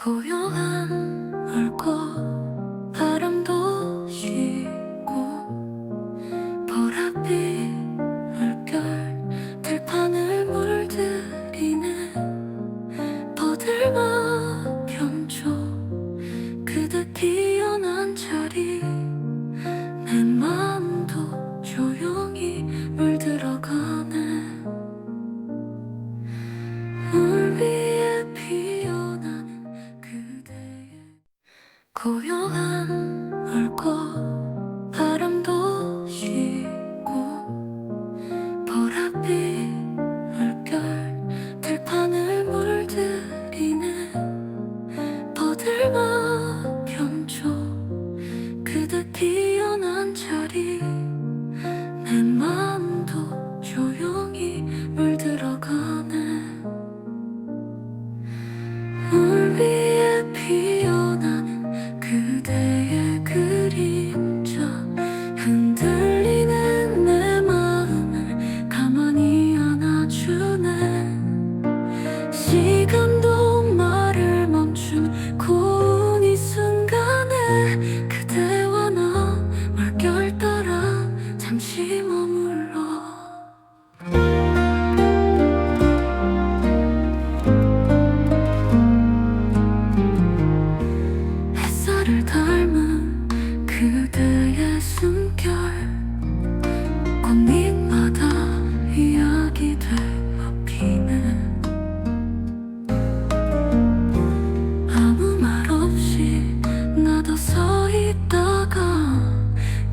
고요한 얼굴 바람도 쉬고 보랏빛 꼭 잠시 머물러. 햇살을 닮은 그대의 숨결. 꽃잎마다 이야기들 피는 아무 말 없이 나도 서 있다.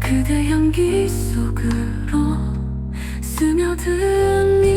그대 향기 속으로 스며든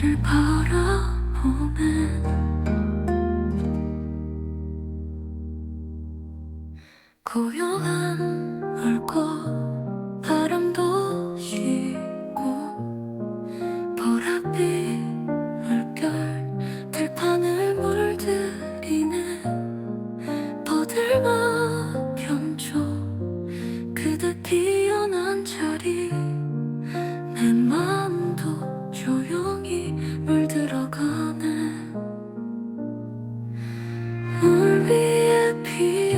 그를 바라보면 고요한 얼굴 바람도 쉬고 보랏빛 or be at peace.